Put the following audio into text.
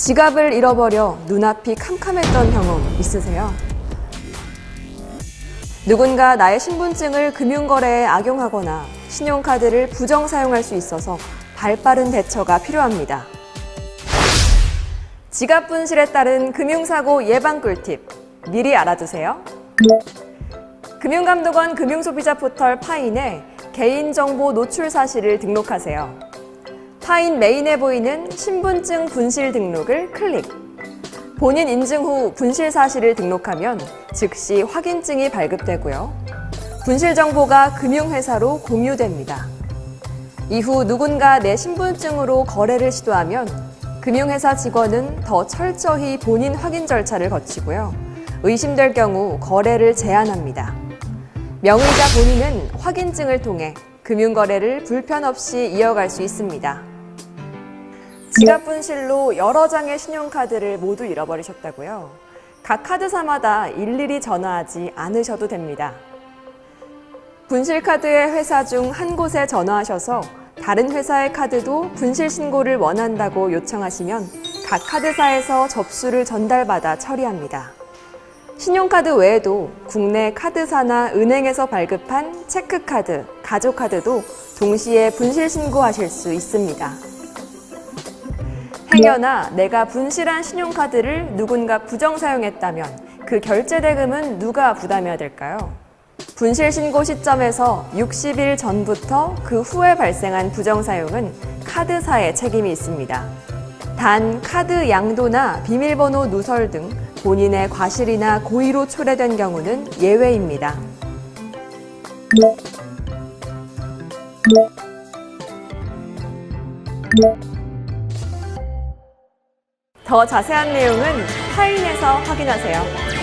지갑을 잃어버려 눈앞이 캄캄했던 경험 있으세요? 누군가 나의 신분증을 금융거래에 악용하거나 신용카드를 부정 사용할 수 있어서 발빠른 대처가 필요합니다. 지갑 분실에 따른 금융사고 예방 꿀팁 미리 알아두세요. 금융감독원 금융소비자 포털 파인에 개인정보 노출 사실을 등록하세요. 파인 메인에 보이는 신분증 분실 등록을 클릭. 본인 인증 후 분실 사실을 등록하면 즉시 확인증이 발급되고요. 분실 정보가 금융회사로 공유됩니다. 이후 누군가 내 신분증으로 거래를 시도하면 금융회사 직원은 더 철저히 본인 확인 절차를 거치고요. 의심될 경우 거래를 제한합니다. 명의자 본인은 확인증을 통해 금융거래를 불편 없이 이어갈 수 있습니다. 지갑 분실로 여러 장의 신용카드를 모두 잃어버리셨다고요? 각 카드사마다 일일이 전화하지 않으셔도 됩니다. 분실카드의 회사 중 한 곳에 전화하셔서 다른 회사의 카드도 분실 신고를 원한다고 요청하시면 각 카드사에서 접수를 전달받아 처리합니다. 신용카드 외에도 국내 카드사나 은행에서 발급한 체크카드, 가족카드도 동시에 분실 신고하실 수 있습니다. 행여나 내가 분실한 신용카드를 누군가 부정 사용했다면 그 결제 대금은 누가 부담해야 될까요? 분실 신고 시점에서 60일 전부터 그 후에 발생한 부정 사용은 카드사의 책임이 있습니다. 단 카드 양도나 비밀번호 누설 등 본인의 과실이나 고의로 초래된 경우는 예외입니다. 더 자세한 내용은 파인에서 확인하세요.